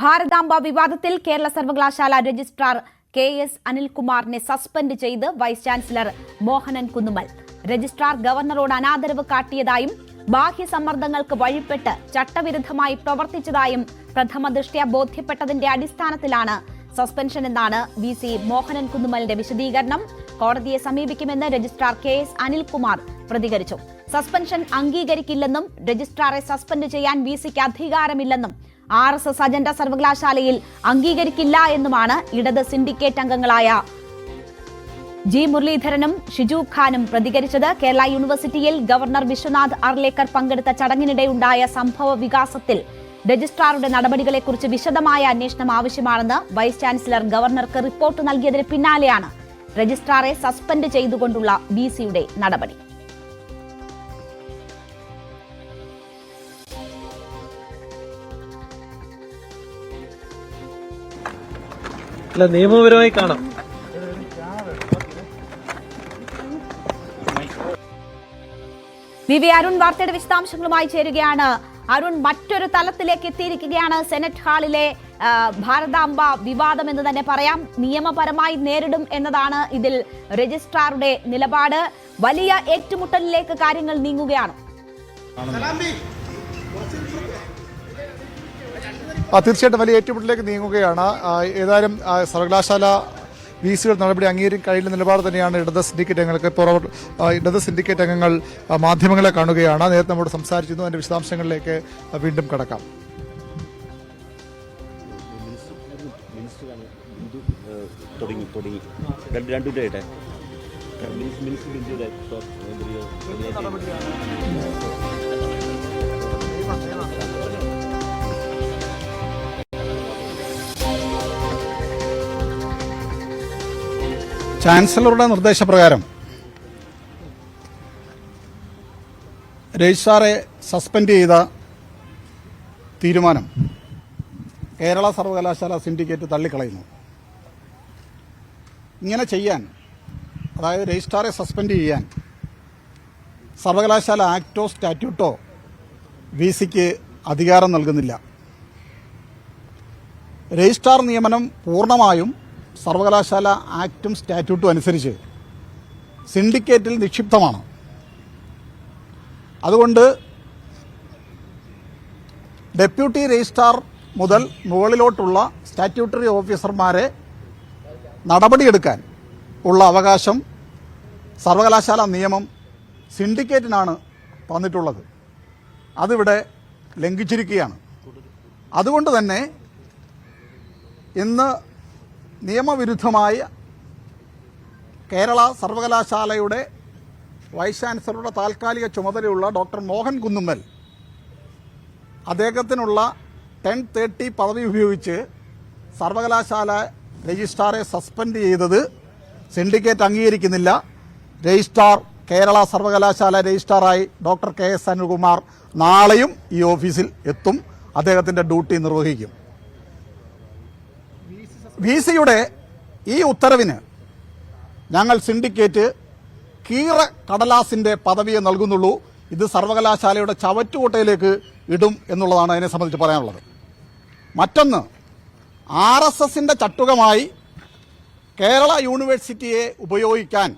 ഭാരതാംബ വിവാദത്തിൽ കേരള സർവകലാശാല registrar K S അനിൽകുമാറിനെ സസ്പെൻഡ് ചെയ്ത് vice chancellor Mohanan Kunnummal registrar ഗവർണറോട് അനാദരവ് കാട്ടിയതായും ബാഹ്യ സമ്മർദ്ദങ്ങൾക്ക് വഴിപ്പെട്ട് ചട്ടവിരുദ്ധമായി പ്രവർത്തിച്ചതായും പ്രഥമ ദൃഷ്ട്യാ ബോധ്യപ്പെട്ടതിന്റെ അടിസ്ഥാനത്തിലാണ് സസ്പെൻഷൻ എന്നാണ് വി സി മോഹനൻ കുന്നുമലിന്റെ വിശദീകരണം. കോടതിയെ സമീപിക്കുമെന്ന് രജിസ്ട്രാർ കെ എസ് അനിൽകുമാർ പ്രതികരിച്ചു. സസ്പെൻഷൻ അംഗീകരിക്കില്ലെന്നും രജിസ്ട്രാറെ സസ്പെൻഡ് ചെയ്യാൻ വി സിക്ക് അധികാരമില്ലെന്നും ആർ എസ് എസ് അജണ്ട സർവകലാശാലയിൽ അംഗീകരിക്കില്ല എന്നുമാണ് ഇടത് സിൻഡിക്കേറ്റ് അംഗങ്ങളായ ജി മുരളീധരനും ഷിജു ഖാനും പ്രതികരിച്ചത് കേരള യൂണിവേഴ്സിറ്റിയിൽ ഗവർണർ വിശ്വനാഥ് അർലേക്കർ പങ്കെടുത്ത ചടങ്ങിനിടെ ഉണ്ടായ സംഭവ വികാസത്തിൽ രജിസ്ട്രാറുടെ നടപടികളെക്കുറിച്ച് വിശദമായ അന്വേഷണം ആവശ്യമാണെന്ന് വൈസ് ചാൻസലർ ഗവർണർക്ക് റിപ്പോർട്ട് നൽകിയതിന് പിന്നാലെയാണ് രജിസ്ട്രാറെ സസ്പെൻഡ് ചെയ്തുകൊണ്ടുള്ള ബി സിയുടെ നടപടി. അല്ല നിയമപരമായി കാണാം. വി വി അരുൺ വാർത്തയുടെ വിശദാംശങ്ങളുമായി ചേരുകയാണ്. അരുൺ മറ്റൊരു തലത്തിലേക്ക് എത്തിയിരിക്കുകയാണ് സെനറ്റ് ഹാളിലെ ഭാരതാംബ വിവാദം എന്ന് തന്നെ പറയാം. നിയമപരമായി നേരിടും എന്നതാണ് ഇതിൽ രജിസ്ട്രാറുടെ നിലപാട്. വലിയ ഏറ്റുമുട്ടലിലേക്ക് കാര്യങ്ങൾ നീങ്ങുകയാണ്. തീർച്ചയായിട്ടും വലിയ ഏറ്റുമുട്ടലിലേക്ക് നീങ്ങുകയാണ് ഏതായാലും സർവകലാശാല വി സികൾ നടപടി അംഗീകരിക്കാൻ കഴിയുന്ന നിലപാട് തന്നെയാണ് ഇടത് സിൻഡിക്കേറ്റ് അംഗങ്ങൾക്ക് ഇപ്പോൾ ഇടത് സിൻഡിക്കേറ്റ് അംഗങ്ങൾ മാധ്യമങ്ങളെ കാണുകയാണ് നേരത്തെ നമ്മോട് സംസാരിച്ചിരുന്നു അതിന്റെ വിശദാംശങ്ങളിലേക്ക് വീണ്ടും കടക്കാം തുടങ്ങി തുടങ്ങി രണ്ട് ചാൻസലറുടെ നിർദ്ദേശപ്രകാരം രജിസ്ട്രാറെ സസ്പെൻഡ് ചെയ്ത തീരുമാനം കേരള സർവകലാശാല സിൻഡിക്കേറ്റ് തള്ളിക്കളയുന്നു. ഇങ്ങനെ ചെയ്യാൻ അതായത് രജിസ്ട്രാറെ സസ്പെൻഡ് ചെയ്യാൻ സർവകലാശാല ആക്റ്റോ സ്റ്റാറ്റ്യൂട്ടോ വി സിക്ക് അധികാരം നൽകുന്നില്ല. രജിസ്ട്രാർ നിയമനം പൂർണമായും സർവകലാശാല ആക്റ്റും സ്റ്റാറ്റ്യൂട്ടും അനുസരിച്ച് സിൻഡിക്കേറ്റിൽ നിക്ഷിപ്തമാണ്. അതുകൊണ്ട് ഡെപ്യൂട്ടി രജിസ്ട്രാർ മുതൽ മുകളിലോട്ടുള്ള സ്റ്റാറ്റ്യൂട്ടറി ഓഫീസർമാരെ നടപടിയെടുക്കാൻ ഉള്ള അവകാശം സർവകലാശാല നിയമം സിൻഡിക്കേറ്റിനാണ് തന്നിട്ടുള്ളത്. അതിവിടെ ലംഘിച്ചിരിക്കുകയാണ്. അതുകൊണ്ട് തന്നെ ഇന്ന് നിയമവിരുദ്ധമായ കേരള സർവകലാശാലയുടെ വൈസ് ചാൻസലറുടെ താൽക്കാലിക ചുമതലയുള്ള ഡോക്ടർ മോഹൻ കുന്നുമ്മൽ അദ്ദേഹത്തിനുള്ള ടെൻ തേർട്ടി പദവി ഉപയോഗിച്ച് സർവകലാശാല രജിസ്ട്രാറെ സസ്പെൻഡ് ചെയ്തത് സിൻഡിക്കേറ്റ് അംഗീകരിക്കുന്നില്ല. രജിസ്ട്രാർ കേരള സർവകലാശാല രജിസ്ട്രാറായി ഡോക്ടർ കെ എസ് അനിൽകുമാർ നാളെയും ഈ ഓഫീസിൽ എത്തും. അദ്ദേഹത്തിന്റെ ഡ്യൂട്ടി നിർവഹിക്കും. വി സിയുടെ ഈ ഉത്തരവിന് ഞങ്ങൾ സിൻഡിക്കേറ്റ് കീറ കടലാസിന്റെ പദവിയെ നൽകുന്നുള്ളൂ. ഇത് സർവകലാശാലയുടെ ചവറ്റുകോട്ടയിലേക്ക് ഇടും എന്നുള്ളതാണ് അതിനെ സംബന്ധിച്ച് പറയാനുള്ളത്. മറ്റൊന്ന് ആർ എസ് എസിന്റെ ചട്ടുകമായി കേരള യൂണിവേഴ്സിറ്റിയെ ഉപയോഗിക്കാൻ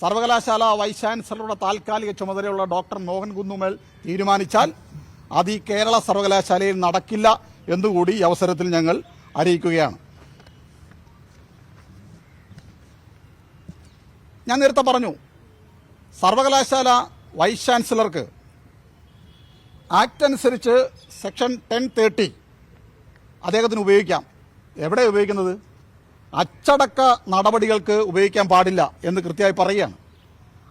സർവകലാശാല വൈസ് ചാൻസലറുടെ താൽക്കാലിക ചുമതലയുള്ള ഡോക്ടർ മോഹൻ കുന്നുമേൽ തീരുമാനിച്ചാൽ അത് ഈ കേരള സർവകലാശാലയിൽ നടക്കില്ല എന്നുകൂടി ഈ അവസരത്തിൽ ഞങ്ങൾ അറിയിക്കുകയാണ്. ഞാൻ നേരത്തെ പറഞ്ഞു സർവകലാശാല വൈസ് ചാൻസലർക്ക് ആക്ട് അനുസരിച്ച് സെക്ഷൻ ടെൻ തേർട്ടി അദ്ദേഹത്തിന് ഉപയോഗിക്കാം. എവിടെ ഉപയോഗിക്കുന്നത്? അച്ചടക്ക നടപടികൾക്ക് ഉപയോഗിക്കാൻ പാടില്ല എന്ന് കൃത്യമായി പറയുകയാണ്.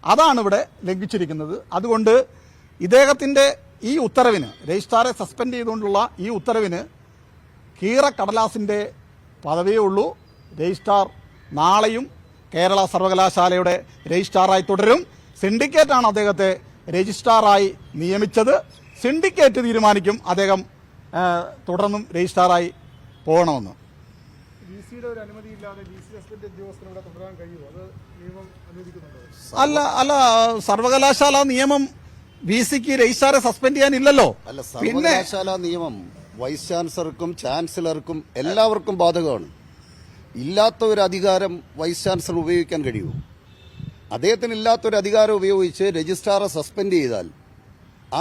അതാണ് ഇവിടെ ലംഘിച്ചിരിക്കുന്നത്. അതുകൊണ്ട് ഇദ്ദേഹത്തിന്റെ ഈ ഉത്തരവിന് രജിസ്ട്രാറെ സസ്പെൻഡ് ചെയ്തുകൊണ്ടുള്ള ഈ ഉത്തരവിന് കീറ കടലാസിന്റെ പദവിയേ ഉള്ളൂ. രജിസ്ട്രാർ നാളെയും കേരള സർവകലാശാലയുടെ രജിസ്ട്രാറായി തുടരും. സിൻഡിക്കേറ്റാണ് അദ്ദേഹത്തെ രജിസ്ട്രാറായി നിയമിച്ചത്. സിൻഡിക്കേറ്റ് തീരുമാനിക്കും അദ്ദേഹം തുടർന്നും രജിസ്ട്രാറായി പോകണമെന്ന്. അല്ല അല്ല സർവകലാശാല നിയമം വി സിക്ക് രജിസ്ട്രാറെ സസ്പെൻഡ് ചെയ്യാനില്ലല്ലോ. അല്ല സർവകലാശാല നിയമം വൈസ് ചാൻസലർക്കും ചാൻസലർക്കും എല്ലാവർക്കും ബാധകമാണ്. ഇല്ലാത്ത ഒരു അധികാരം വൈസ് ചാൻസലർ ഉപയോഗിക്കാൻ കഴിയുമോ? അദ്ദേഹത്തിന് ഇല്ലാത്തൊരു അധികാരം ഉപയോഗിച്ച് രജിസ്ട്രാറെ സസ്പെൻഡ് ചെയ്താൽ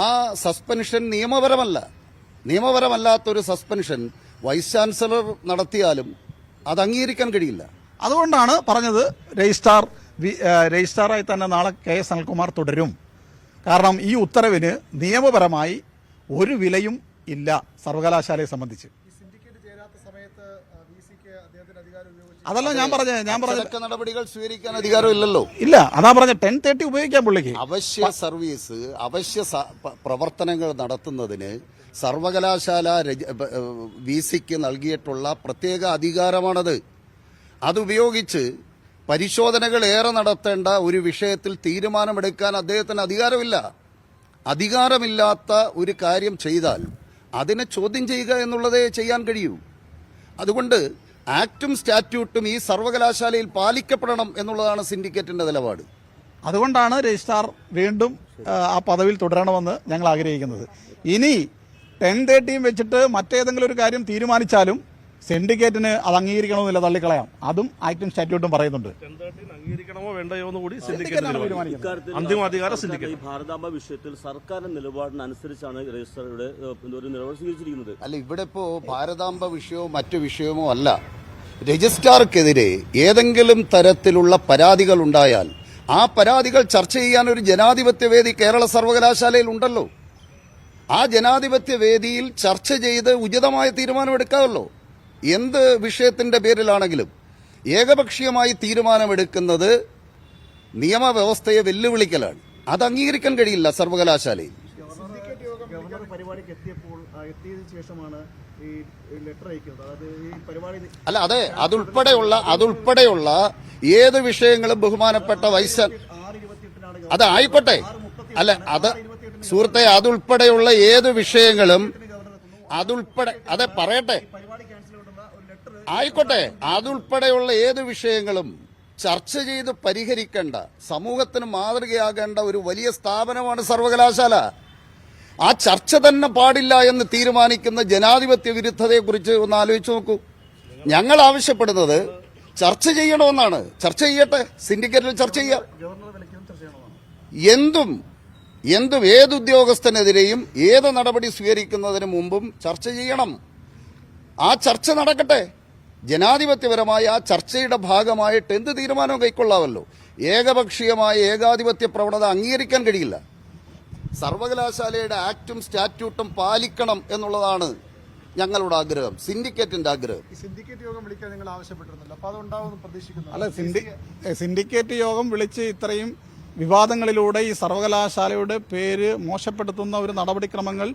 ആ സസ്പെൻഷൻ നിയമപരമല്ല. നിയമപരമല്ലാത്തൊരു സസ്പെൻഷൻ വൈസ് ചാൻസലർ നടത്തിയാലും അത് അംഗീകരിക്കാൻ കഴിയില്ല. അതുകൊണ്ടാണ് പറഞ്ഞത് രജിസ്ട്രാർ രജിസ്ട്രാറായി തന്നെ നാളെ കെ എസ് അനിൽകുമാർ തുടരും. കാരണം ഈ ഉത്തരവിന് നിയമപരമായി ഒരു വിലയും ഇല്ല സർവകലാശാലയെ സംബന്ധിച്ച്. അതല്ല ഞാൻ പറഞ്ഞത് ഞാൻ പറഞ്ഞത് നടപടികൾ സ്വീകരിക്കാൻ അധികാരം ഇല്ലല്ലോ. ഇല്ല അതാ പറഞ്ഞ ടെൻ തേർട്ടി ഉപയോഗിക്കാൻ പുള്ളിക്ക്. അവശ്യ സർവീസ് അവശ്യ പ്രവർത്തനങ്ങൾ നടത്തുന്നതിന് സർവകലാശാല വി സിക്ക് നൽകിയിട്ടുള്ള പ്രത്യേക അധികാരമാണത്. അതുപയോഗിച്ച് പരിശോധനകൾ ഏറെ നടത്തേണ്ട ഒരു വിഷയത്തിൽ തീരുമാനമെടുക്കാൻ അദ്ദേഹത്തിന് അധികാരമില്ല. അധികാരമില്ലാത്ത ഒരു കാര്യം ചെയ്താൽ അതിനെ ചോദ്യം ചെയ്യുക എന്നുള്ളതേ ചെയ്യാൻ കഴിയൂ. അതുകൊണ്ട് ആക്ടും സ്റ്റാറ്റ്യൂട്ടും ഈ സർവകലാശാലയിൽ പാലിക്കപ്പെടണം എന്നുള്ളതാണ് സിൻഡിക്കേറ്റിന്റെ നിലപാട്. അതുകൊണ്ടാണ് രജിസ്ട്രാർ വീണ്ടും ആ, പദവിയിൽ തുടരണമെന്ന് ഞങ്ങൾ ആഗ്രഹിക്കുന്നത്. ഇനി ടെൻ തേർട്ടിയും വെച്ചിട്ട് മറ്റേതെങ്കിലും ഒരു കാര്യം തീരുമാനിച്ചാലും സിൻഡിക്കേറ്റിന് അത് അംഗീകരിക്കണമെന്നില്ല തള്ളിക്കളയാം. അതും ആക്ടും സ്റ്റാറ്റ്യൂട്ടും പറയുന്നുണ്ട്. അംഗീകരിക്കണമോ വേണ്ടയോ എന്ന് കൂടി സിൻഡിക്കേറ്റ് ഈ ഭാരതാംബ വിഷയത്തിൽ സർക്കാരിന്റെ നിലപാടിനനുസരിച്ചാണ് രജിസ്ട്രാറുടെ ഏഹ്, ഒരു നിലപാട് സ്വീകരിച്ചിരിക്കുന്നത്. അല്ല ഇവിടെ ഇപ്പോ ഭാരതാംബ വിഷയമോ മറ്റു വിഷയമോ അല്ല. രജിസ്ട്രാർക്കെതിരെ ഏതെങ്കിലും തരത്തിലുള്ള പരാതികൾ ഉണ്ടായാൽ ആ പരാതികൾ ചർച്ച ചെയ്യാൻ ഒരു ജനാധിപത്യ വേദി കേരള സർവകലാശാലയിൽ ഉണ്ടല്ലോ. ആ ജനാധിപത്യ വേദിയിൽ ചർച്ച ചെയ്ത് ഉചിതമായ തീരുമാനമെടുക്കാമല്ലോ. എന്ത് വിഷയത്തിന്റെ പേരിലാണെങ്കിലും ഏകപക്ഷീയമായി തീരുമാനമെടുക്കുന്നത് നിയമവ്യവസ്ഥയെ വെല്ലുവിളിക്കലാണ്. അത് അംഗീകരിക്കാൻ കഴിയില്ല സർവകലാശാലയിൽ. അല്ല അതെ അതുൾപ്പെടെയുള്ള അതുൾപ്പെടെയുള്ള ഏത് വിഷയങ്ങളും ബഹുമാനപ്പെട്ട വൈസ് അത് ആയിക്കോട്ടെ. അല്ല അത് സുഹൃത്തെ അതുൾപ്പെടെയുള്ള ഏത് വിഷയങ്ങളും അതുൾപ്പെടെ അതെ പറയട്ടെ. ആയിക്കോട്ടെ അതുൾപ്പെടെയുള്ള ഏത് വിഷയങ്ങളും ചർച്ച ചെയ്ത് പരിഹരിക്കേണ്ട സമൂഹത്തിന് മാതൃകയാകേണ്ട ഒരു വലിയ സ്ഥാപനമാണ് സർവകലാശാല. ആ ചർച്ച തന്നെ പാടില്ല എന്ന് തീരുമാനിക്കുന്ന ജനാധിപത്യ വിരുദ്ധതയെക്കുറിച്ച് ഒന്ന് ആലോചിച്ച് നോക്കൂ. ഞങ്ങൾ ആവശ്യപ്പെടുന്നത് ചർച്ച ചെയ്യണമെന്നാണ്. ചർച്ച ചെയ്യട്ടെ സിൻഡിക്കേറ്റിൽ ചർച്ച ചെയ്യാം. എന്തും എന്തും ഏത് ഉദ്യോഗസ്ഥനെതിരെയും ഏത് നടപടി സ്വീകരിക്കുന്നതിന് മുമ്പും ചർച്ച ചെയ്യണം. ആ ചർച്ച നടക്കട്ടെ. ജനാധിപത്യപരമായ ആ ചർച്ചയുടെ ഭാഗമായിട്ട് എന്ത് തീരുമാനവും കൈക്കൊള്ളാമല്ലോ? ഏകപക്ഷീയമായ ഏകാധിപത്യ പ്രവണത അംഗീകരിക്കാൻ കഴിയില്ല. സർവകലാശാലയുടെ ആക്റ്റും സ്റ്റാറ്റ്യൂട്ടും പാലിക്കണം എന്നുള്ളതാണ് ഞങ്ങളുടെ ആഗ്രഹം സിൻഡിക്കേറ്റിന്റെ ആഗ്രഹം. സിൻഡിക്കേറ്റ് യോഗം വിളിക്കാൻ നിങ്ങൾ ആവശ്യപ്പെട്ടിരുന്നല്ലോ. അപ്പൊ അതുണ്ടാവുമെന്ന് പ്രതീക്ഷിക്കുന്നു അല്ല സിൻഡി സിൻഡിക്കേറ്റ് യോഗം വിളിച്ച് ഇത്രയും വിവാദങ്ങളിലൂടെ ഈ സർവകലാശാലയുടെ പേര് മോശപ്പെടുത്തുന്ന ഒരു നടപടിക്രമങ്ങൾ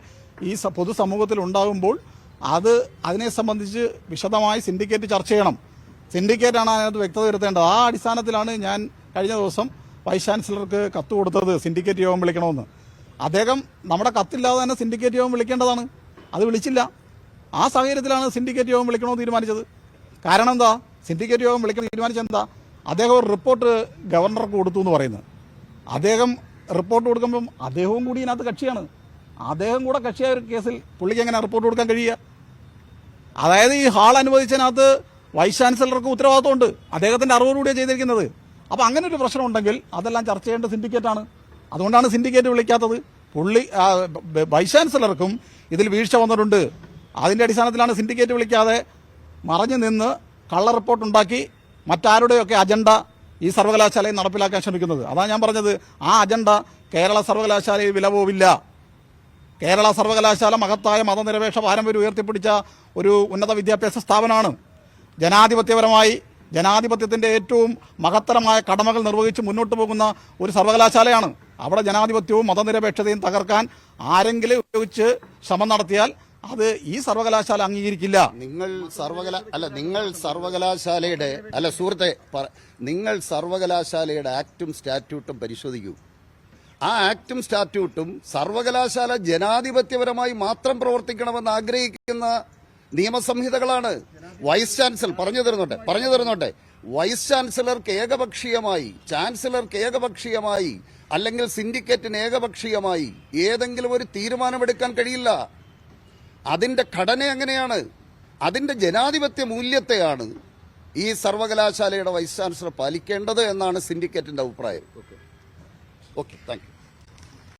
ഈ പൊതുസമൂഹത്തിൽ ഉണ്ടാകുമ്പോൾ അത് അതിനെ സംബന്ധിച്ച് വിശദമായി സിൻഡിക്കേറ്റ് ചർച്ച ചെയ്യണം. സിൻഡിക്കേറ്റാണ് അതിനകത്ത് വ്യക്തത വരുത്തേണ്ടത്. ആ അടിസ്ഥാനത്തിലാണ് ഞാൻ കഴിഞ്ഞ ദിവസം വൈസ് ചാൻസലർക്ക് കത്ത് കൊടുത്തത് സിൻഡിക്കേറ്റ് യോഗം വിളിക്കണമെന്ന്. അദ്ദേഹം നമ്മുടെ കത്തില്ലാതെ തന്നെ സിൻഡിക്കേറ്റ് യോഗം വിളിക്കേണ്ടതാണ്. അത് വിളിച്ചില്ല. ആ സാഹചര്യത്തിലാണ് സിൻഡിക്കേറ്റ് യോഗം വിളിക്കണമെന്ന് തീരുമാനിച്ചത്. കാരണം എന്താ? സിൻഡിക്കേറ്റ് യോഗം വിളിക്കണം തീരുമാനിച്ചത് എന്താ? അദ്ദേഹം ഒരു റിപ്പോർട്ട് ഗവർണർക്ക് കൊടുത്തു എന്ന് പറയുന്നത്. അദ്ദേഹം റിപ്പോർട്ട് കൊടുക്കുമ്പം അദ്ദേഹവും കൂടി ഇതിനകത്ത് കക്ഷിയാണ്. അദ്ദേഹം കൂടെ കക്ഷിയായ ഒരു കേസിൽ പുള്ളിക്ക് എങ്ങനെ റിപ്പോർട്ട് കൊടുക്കാൻ കഴിയുക? അതായത് ഈ ഹാൾ അനുവദിച്ചതിനകത്ത് വൈസ് ചാൻസലർക്ക് ഉത്തരവാദിത്തമുണ്ട് അദ്ദേഹത്തിന്റെ അറിവോടുകൂടിയാണ് ചെയ്തിരിക്കുന്നത്. അപ്പോൾ അങ്ങനെ ഒരു പ്രശ്നം ഉണ്ടെങ്കിൽ അതെല്ലാം ചർച്ച ചെയ്യേണ്ട സിൻഡിക്കേറ്റാണ്. അതുകൊണ്ടാണ് സിൻഡിക്കേറ്റ് വിളിക്കാത്തത്. പുള്ളി വൈസ് ചാൻസലർക്കും ഇതിൽ വീഴ്ച വന്നിട്ടുണ്ട്. അതിന്റെ അടിസ്ഥാനത്തിലാണ് സിൻഡിക്കേറ്റ് വിളിക്കാതെ മറഞ്ഞു നിന്ന് കള്ള റിപ്പോർട്ട് ഉണ്ടാക്കി മറ്റാരുടെയൊക്കെ അജണ്ട ഈ സർവകലാശാലയിൽ നടപ്പിലാക്കാൻ ശ്രമിക്കുന്നത്. അതാണ് ഞാൻ പറഞ്ഞത്. ആ അജണ്ട കേരള സർവകലാശാലയിൽ വില പോവില്ല. കേരള സർവകലാശാല മഹത്തായ മതനിരപേക്ഷ പാരമ്പര്യം ഉയർത്തിപ്പിടിച്ച ഒരു ഉന്നത വിദ്യാഭ്യാസ സ്ഥാപനമാണ്. ജനാധിപത്യപരമായി ജനാധിപത്യത്തിന്റെ ഏറ്റവും മഹത്തരമായ കടമകൾ നിർവഹിച്ച് മുന്നോട്ട് പോകുന്ന ഒരു സർവകലാശാലയാണ്. അവിടെ ജനാധിപത്യവും മതനിരപേക്ഷതയും തകർക്കാൻ ആരെങ്കിലും ഉപയോഗിച്ച് ശ്രമം നടത്തിയാൽ അത് ഈ സർവകലാശാല അംഗീകരിക്കില്ല. നിങ്ങൾ സർവകല അല്ല നിങ്ങൾ സർവകലാശാലയുടെ അല്ല സുഹൃത്തെ നിങ്ങൾ സർവകലാശാലയുടെ ആക്റ്റും സ്റ്റാറ്റ്യൂട്ടും പരിശോധിക്കൂ. ആ ആക്ടും സ്റ്റാറ്റ്യൂട്ടും സർവകലാശാല ജനാധിപത്യപരമായി മാത്രം പ്രവർത്തിക്കണമെന്ന് ആഗ്രഹിക്കുന്ന നിയമസംഹിതകളാണ്. വൈസ് ചാൻസലർ പറഞ്ഞു തരുന്നുണ്ട് പറഞ്ഞു തരുന്നുണ്ട്. വൈസ് ചാൻസലർക്ക് ഏകപക്ഷീയമായി ചാൻസലർക്ക് ഏകപക്ഷീയമായി അല്ലെങ്കിൽ സിൻഡിക്കേറ്റിന് ഏകപക്ഷീയമായി ഏതെങ്കിലും ഒരു തീരുമാനമെടുക്കാൻ കഴിയില്ല. അതിന്റെ ഘടന എങ്ങനെയാണ്? അതിന്റെ ജനാധിപത്യ മൂല്യത്തെയാണ് ഈ സർവകലാശാലയുടെ വൈസ് ചാൻസലർ പാലിക്കേണ്ടത് എന്നാണ് സിൻഡിക്കേറ്റിന്റെ അഭിപ്രായം. Okay, thank you.